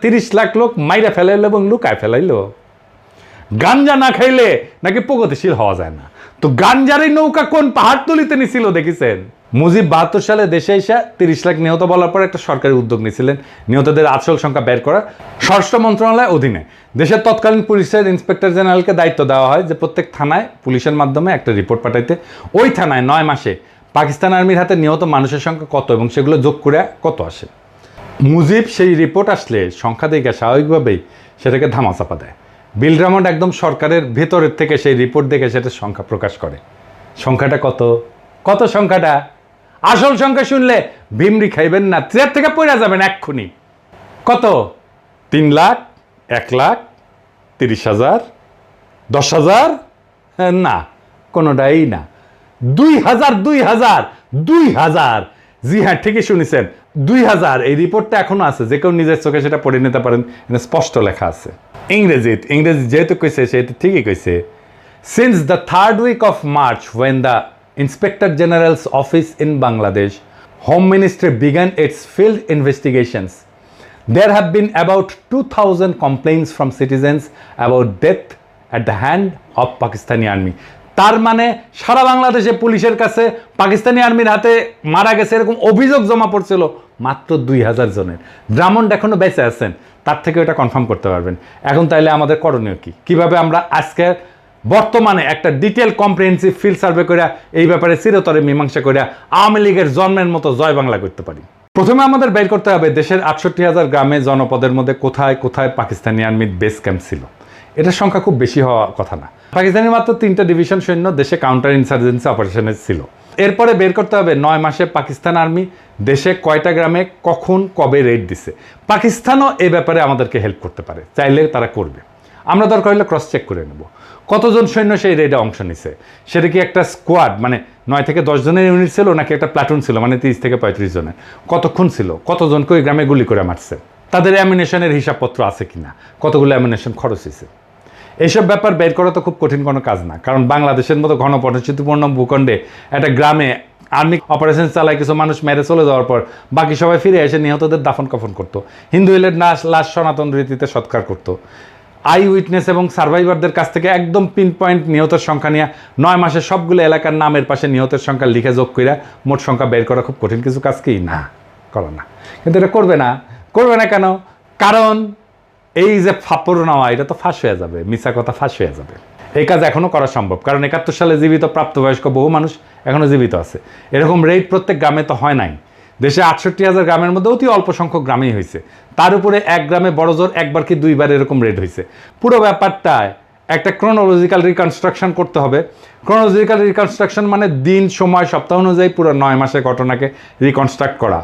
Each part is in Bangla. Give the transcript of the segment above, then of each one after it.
তিরিশ লাখ লোক মাইরা ফেলাইলো এবং লুকায় ফেলাইলো। গাঞ্জা না খাইলে নাকি প্রগতিশীল হওয়া যায় না। তো গাঞ্জার এই নৌকা কোন পাহাড়তলিতে নিছিল দেখেছেন? মুজিব বাহাত্তর সালে দেশে এসে তিরিশ লাখ নিহত বলার পর একটা সরকারি উদ্যোগ নিয়েছিলেন নিহতদের আসল সংখ্যা বের করা। স্বরাষ্ট্র মন্ত্রণালয়ের অধীনে দেশের তৎকালীন পুলিশের ইন্সপেক্টর জেনারেলকে দায়িত্ব দেওয়া হয় যে প্রত্যেক থানায় পুলিশের মাধ্যমে একটা রিপোর্ট পাঠাইতে। ওই থানায় নয় মাসে পাকিস্তান আর্মির হাতে নিহত মানুষের সংখ্যা কত এবং সেগুলো যোগ করে কত আসে? মুজিব সেই রিপোর্ট আসলে সংখ্যা দেখে স্বাভাবিকভাবেই সেটাকে ধামাচাপা দেয়। বিল রামন্ড একদম সরকারের ভেতরের থেকে সেই রিপোর্ট দেখে সেটা সংখ্যা প্রকাশ করে। সংখ্যাটা কত? কত সংখ্যাটা? আসল সংখ্যা শুনলে ভিমরি খাইবেন না চেয়ার থেকে পড়ে যাবেন এক্ষুনি। কত? তিন লাখ, এক লাখ, তিরিশ হাজার, দশ হাজার? না, কোনোটাই না। দুই হাজার দুই হাজার দুই হাজার। জি হ্যাঁ ঠিকই শুনেছেন। দুই হাজার এই রিপোর্টটা এখনও আছে যে কেউ নিজের চোখে সেটা পড়ে নিতে পারেন এখানে স্পষ্ট লেখা আছে। ইংরেজিত ইংরেজি যেহেতু কইছে সেহেতু ঠিকই কইছে। Since the third week of March when the inspector general's office in Bangladesh home ministry began its field investigations There have been about 2,000 complaints from citizens about death at the hand of Pakistani army. তার মানে সারা বাংলাদেশে পুলিশের কাছে পাকিস্তানি আর্মির হাতে মারা গেছে এরকম অভিযোগ জমা পড়ছিল মাত্র দুই হাজার জনের। ব্রাহ্মণ এখনও বেঁচে আছেন, তার থেকে এটা কনফার্ম করতে পারবেন। এখন তাইলে আমাদের করণীয় কি? কীভাবে আমরা আজকে বর্তমানে একটা ডিটেল কম্প্রিহেন্সিভ ফিল্ড সার্ভে করে এই ব্যাপারে চিরতরে মীমাংসা করে আওয়ামী লীগের জন্মের মতো জয় বাংলা করতে পারি? প্রথমে আমাদের বের করতে হবে দেশের আটষট্টি হাজার গ্রামে জনপদের মধ্যে কোথায় কোথায় পাকিস্তানি আর্মির বেস ক্যাম্প ছিল। এটার সংখ্যা খুব বেশি হওয়া কথা না। পাকিস্তানের মাত্র তিনটা ডিভিশন সৈন্য দেশে কাউন্টার ইনসার্জেন্সি অপারেশনে ছিল। এরপরে বের করতে হবে নয় মাসে পাকিস্তান আর্মি দেশে কয়টা গ্রামে কখন কবে রেড দিছে। পাকিস্তানও এই ব্যাপারে আমাদেরকে হেল্প করতে পারে, চাইলে তারা করবে। আমরা দরকার হলে ক্রস চেক করে নেব। কতজন সৈন্য সেই রেডে অংশ নিছে? সেটা কি একটা স্কোয়াড মানে নয় থেকে দশ জনের ইউনিট ছিল নাকি একটা প্লাটুন ছিল মানে তিরিশ থেকে পঁয়ত্রিশ জনের? কতক্ষণ ছিল? কতজনকে ওই গ্রামে গুলি করে মারছে? তাদের অ্যামিনেশনের হিসাবপত্র আছে কিনা? কতগুলো অ্যামিনেশন খরচ হয়েছে এইসব ব্যাপার বের করা তো খুব কঠিন কোনো কাজ না। কারণ বাংলাদেশের মতো ঘন পরিচিতিপূর্ণ ভূখণ্ডে একটা গ্রামে আর্মি অপারেশন চালায় কিছু মানুষ মেরে চলে যাওয়ার পর বাকি সবাই ফিরে এসে নিহতদের দাফন কাফন করতো। হিন্দু এলের লাশ লাশ সনাতন রীতিতে সৎকার করতো। আই উইটনেস এবং সার্ভাইভারদের কাছ থেকে একদম পিন পয়েন্ট নিহতের সংখ্যা নিয়ে নয় মাসে সবগুলো এলাকার নামের পাশে নিহতের সংখ্যা লিখে যোগ করে মোট সংখ্যা বের করা খুব কঠিন কিছু কাজ কি? না, করো না। কিন্তু এটা করবে না। করবে না কেন? কারণ এই যে ফাপড় নেওয়া, এটা তো ফাঁস হয়ে যাবে মিশা কথা ফাঁস হয়ে যাবে। এই কাজ এখনও করা সম্ভব, কারণ একাত্তর সালে জীবিত প্রাপ্তবয়স্ক বহু মানুষ এখনও জীবিত আছে। এরকম রেট প্রত্যেক গ্রামে তো হয় নাই। দেশে আটষট্টি হাজার গ্রামের মধ্যে অতি অল্প সংখ্যক গ্রামেই হয়েছে। তার উপরে এক গ্রামে বড় জোর একবার কি দুইবার এরকম রেড হয়েছে। পুরো ব্যাপারটায় একটা ক্রোনোলজিক্যাল রিকনস্ট্রাকশন করতে হবে। ক্রোনোলজিক্যাল রিকনস্ট্রাকশন মানে দিন, সময়, সপ্তাহ অনুযায়ী পুরো নয় মাসের ঘটনাকে রিকনস্ট্রাক্ট করা।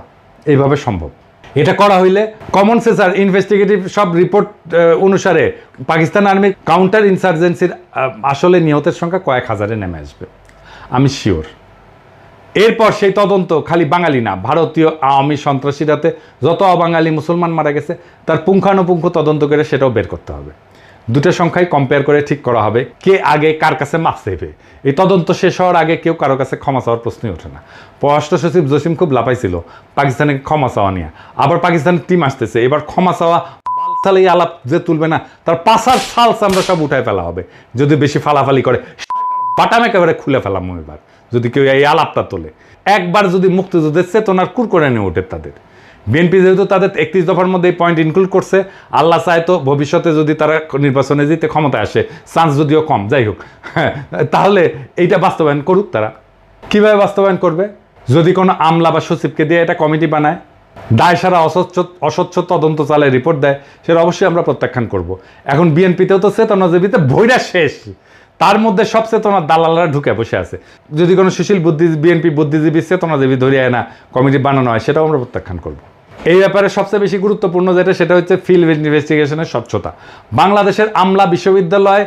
এইভাবে সম্ভব। এটা করা হইলে কমন সেন্সার ইনভেস্টিগেটিভ সব রিপোর্ট অনুসারে পাকিস্তান আর্মির কাউন্টার ইনসার্জেন্সির আসলে নিহতের সংখ্যা কয়েক হাজারে নেমে আসবে। আমি শিওর এরপর সেই তদন্ত খালি বাঙালি না, ভারতীয় আওয়ামী সন্ত্রাসীরাতে যত অবাঙালি মুসলমান মারা গেছে, তার পুঙ্খানুপুঙ্খ তদন্ত করে সেটাও বের করতে হবে। দুটো সংখ্যাই কম্পেয়ার করে ঠিক করা হবে কে আগে কার কাছে মাপ চাইবে। এই তদন্ত শেষ হওয়ার আগে কেউ কারও কাছে ক্ষমা চাওয়ার প্রশ্নই ওঠে না। পররাষ্ট্র সচিব জসিম খুব লাপাইছিল পাকিস্তানে ক্ষমা চাওয়া নিয়ে। আবার পাকিস্তানের টিম আসতেছে, এবার ক্ষমা চাওয়া বালসালে আলাপ যে তুলবে না, তার পাশার সালস আমরা সব উঠায় ফেলা হবে। যদি বেশি ফালাফালি করে, বাটাম একেবারে খুলে ফেলাম এবার যদি কেউ এই আলাপটা তোলে। একবার যদি মুক্তিযুদ্ধের চেতনার কুর করে নিয়ে ওঠে তাদের। বিএনপি যেহেতু তাদের একত্রিশ দফার মধ্যে এই পয়েন্ট ইনক্লুড করছে, আল্লাহ চায় তো ভবিষ্যতে যদি তারা নির্বাচনে জিতে ক্ষমতায় আসে চান্স যদিও কম, যাই হোক। তাহলে এইটা বাস্তবায়ন করুক তারা। কীভাবে বাস্তবায়ন করবে? যদি কোনো আমলা বা সচিবকে দিয়ে এটা কমিটি বানায়, দায় সারা অস্বচ্ছ অস্বচ্ছ তদন্ত চালায় রিপোর্ট দেয়, সেটা অবশ্যই আমরা প্রত্যাখ্যান করব। এখন বিএনপিতেও তো চেতনাজীবীতে ভৈরা শেষ। তার মধ্যে সব চেতনার দালালরা ঢুকে বসে আছে। যদি কোনো সুশীল বুদ্ধি বিএনপি বুদ্ধিজীবী চেতনাজীবী ধরিয়ে না, কমিটি বানানো হয়, সেটাও আমরা প্রত্যাখ্যান করব। এই ব্যাপারে সবচেয়ে বেশি গুরুত্বপূর্ণ যেটা, সেটা হচ্ছে ফিল্ড ইনভেস্টিগেশনের স্বচ্ছতা। বাংলাদেশের আমলা বিশ্ববিদ্যালয়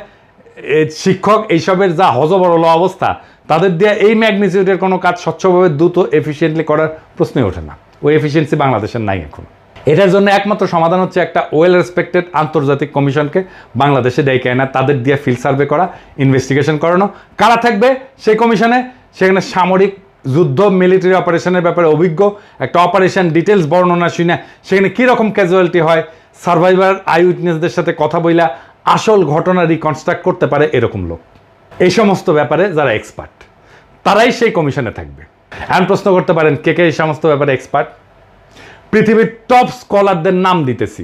শিক্ষক, এইসবের যা হজবরল অবস্থা, তাদের দিয়ে এই ম্যাগনিচিউডের কোনো কাজ স্বচ্ছভাবে দ্রুত এফিসিয়েন্টলি করার প্রশ্নই ওঠে না। ওই এফিসিয়েন্সি বাংলাদেশের নাই এখন। এটার জন্য একমাত্র সমাধান হচ্ছে একটা ওয়েল রেসপেক্টেড আন্তর্জাতিক কমিশনকে বাংলাদেশে ডেকে আনা তাদের দিয়ে ফিল্ড সার্ভে করা ইনভেস্টিগেশন করানো। কারা থাকবে সেই কমিশনে? সেখানে সামরিক যুদ্ধ মিলিটারি অপারেশনের ব্যাপারে অভিজ্ঞ, একটা অপারেশন ডিটেলস বর্ণনা শুনে সেখানে কীরকম ক্যাজুয়ালিটি হয় সার্ভাইভার আই উইটনেসদের সাথে কথা বইলা আসল ঘটনা রিকনস্ট্রাক্ট করতে পারে এরকম লোক। এই সমস্ত ব্যাপারে যারা এক্সপার্ট তারাই সেই কমিশনে থাকবে। এখন প্রশ্ন করতে পারেন, কে কে এই সমস্ত ব্যাপারে এক্সপার্ট পৃথিবীর টপ স্কলারদের নাম দিতেছি,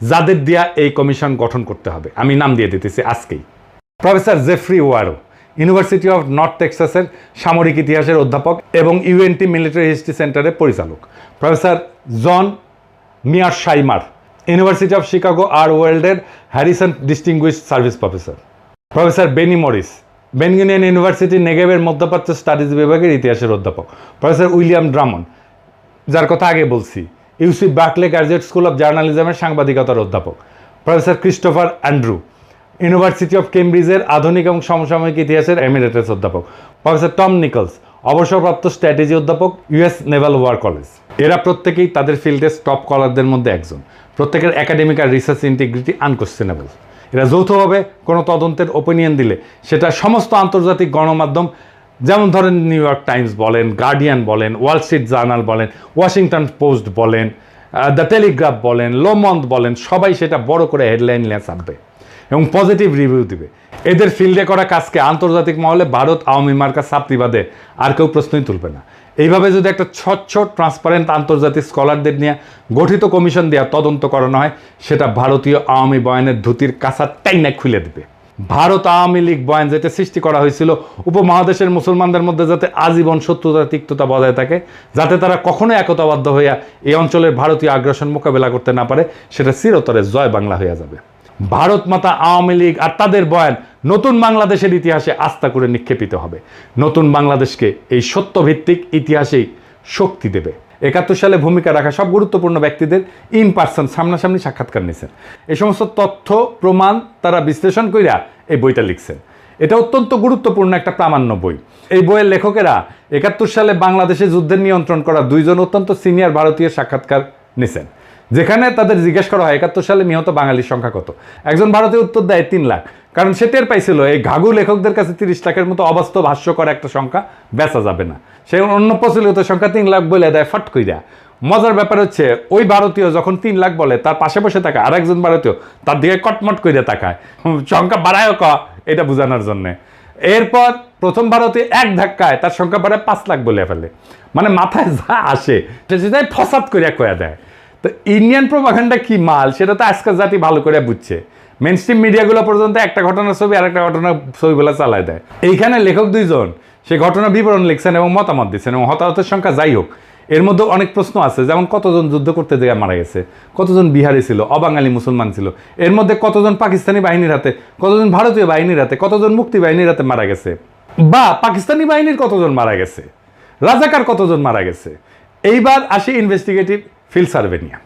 যাদের দিয়া এই কমিশন গঠন করতে হবে। আমি নাম দিয়ে দিতেছি আজকেই। Professor Geoffrey Wawro university of north টেক্সাসের সামরিক ইতিহাসের অধ্যাপক এবং ইউএনটি মিলিটারি হিস্ট্রি সেন্টারের পরিচালক। Professor John Mearsheimer university of Chicago আর ওয়ার্ল্ডের Harrison distinguished service professor professor Benny Morris Ben Gurion university নেগেভের মধ্যপ্রাচ্য স্টাডিজ বিভাগের ইতিহাসের অধ্যাপক। প্রফেসর উইলিয়াম ড্রামন যার কথা আগে বলছি UC Berkeley graduate school of জার্নালিজমের সাংবাদিকতার অধ্যাপক। Professor Christopher Andrew, university of কেমব্রিজের আধুনিক এবং সমসাময়িক ইতিহাসের এমিরেটাস অধ্যাপক। প্রফেসর টম নিকলস, অবসরপ্রাপ্ত স্ট্র্যাটেজি অধ্যাপক ইউএস নেভাল ওয়ার কলেজ। এরা প্রত্যেকেই তাদের ফিল্ডের টপ কলারদের মধ্যে একজন। প্রত্যেকের একাডেমিক আর রিসার্চ ইন্টিগ্রিটি আনকোশ্চেনেবল এরা যৌথভাবে কোনো তদন্তের ওপিনিয়ন দিলে সেটা সমস্ত আন্তর্জাতিক গণমাধ্যম যেমন ধরেন নিউ ইয়র্ক টাইমস বলেন গার্ডিয়ান বলেন ওয়াল স্ট্রিট জার্নাল বলেন ওয়াশিংটন পোস্ট বলেন দ্য টেলিগ্রাফ বলেন লোমন্দ বলেন, সবাই সেটা বড় করে হেডলাইন নিয়ে ছাপবে এবং পজিটিভ রিভিউ দিবে। এদের ফিল্ডে করা কাজকে আন্তর্জাতিক মহলে ভারত আওয়ামী মার্কা সাপ্তি বাদে আর কেউ প্রশ্নই তুলবে না। এইভাবে যদি একটা স্বচ্ছ ট্রান্সপারেন্ট আন্তর্জাতিক স্কলারদের নিয়ে গঠিত কমিশন দেওয়া তদন্ত করানো হয়, সেটা ভারতীয় আওয়ামী বয়ানের ধুতির কাঁচা টাইনা খুলে দেবে। ভারত আওয়ামী লীগ বয়ান যেটা সৃষ্টি করা হয়েছিল উপমহাদেশের মুসলমানদের মধ্যে যাতে আজীবন শত্রুতা তিক্ততা বজায় থাকে, যাতে তারা কখনো একতাবদ্ধ হইয়া এই অঞ্চলের ভারতীয় আগ্রাসন মোকাবেলা করতে না পারে, সেটা চিরতরে জয় বাংলা হইয়া যাবে। ভারত মাতা আওয়ামী লীগ আর তাদের বয়ান নতুন বাংলাদেশের ইতিহাসে আস্থা করে নিক্ষেপিত হবে। নতুন বাংলাদেশকে এই সত্যভিত্তিক ইতিহাসেই শক্তি দেবে। একাত্তর সালে ভূমিকা রাখা সব গুরুত্বপূর্ণ ব্যক্তিদের ইন পার্সন সামনাসামনি সাক্ষাৎকার নিয়েছেন। এই সমস্ত তথ্য, প্রমাণ তারা বিশ্লেষণ কইরা এই বইটা লিখছেন। এটা অত্যন্ত গুরুত্বপূর্ণ একটা প্রামাণ্য বই। এই বইয়ের লেখকেরা একাত্তর সালে বাংলাদেশে যুদ্ধের নিয়ন্ত্রণ করা দুইজন অত্যন্ত সিনিয়র ভারতীয় সাক্ষাৎকার নিছেন। যেখানে তাদের জিজ্ঞেস করা হয়, একাত্তর সালে নিহত বাঙালির সংখ্যা কত? একজন ভারতীয় উত্তর দেয় তিন লাখ। কারণ সে টের পাইছিল, এই ঘাঘু লেখকদের কাছে তিরিশ লাখের মতো অবাস্তব, হাস্যকর একটা সংখ্যা বেচা যাবে না। সে অন্য প্রচলিত সংখ্যা তিন লাখ বলে দেয়, ফট কইরা। মজার ব্যাপার হচ্ছে, ওই ভারতীয় যখন তিন লাখ বলে, তার পাশে বসে তাকায় আর একজন ভারতীয়, তার দিকে কটমট করে তাকায়। সংখ্যা বাড়ায় ক, এটা বোঝানোর জন্যে। এরপর প্রথম ভারতে এক ধাক্কায় তার সংখ্যা বাড়ায় পাঁচ লাখ বলে ফেলে। মানে মাথায় যা আসে সেটাই ফসাদ করিয়া কয়া দেয়। তো ইন্ডিয়ান প্রোপাগান্ডা কি মাল? সেটা তো আজকাল জাতি ভালো করে বুঝছে। মেন স্ট্রিম মিডিয়াগুলো পর্যন্ত একটা ঘটনার ছবি আর একটা ঘটনার ছবিগুলো চালায় দেয়। এইখানে লেখক দুইজন, সে ঘটনা বিবরণ লিখছেন এবং মতামত দিচ্ছেন এবং হতাহতের সংখ্যা যাই হোক, এর মধ্যে অনেক প্রশ্ন আছে। যেমন কতজন যুদ্ধ করতে গিয়ে মারা গেছে? কতজন বিহারি ছিল? অবাঙালি মুসলমান ছিল? এর মধ্যে কতজন পাকিস্তানি বাহিনীর হাতে, কতজন ভারতীয় বাহিনীর হাতে, কতজন মুক্তি বাহিনীর হাতে মারা গেছে? বা পাকিস্তানি বাহিনীর কতজন মারা গেছে? রাজাকার কতজন মারা গেছে? এইবার আসি ইনভেস্টিগেটিভ ফিল্ড সার্ভে নিয়ে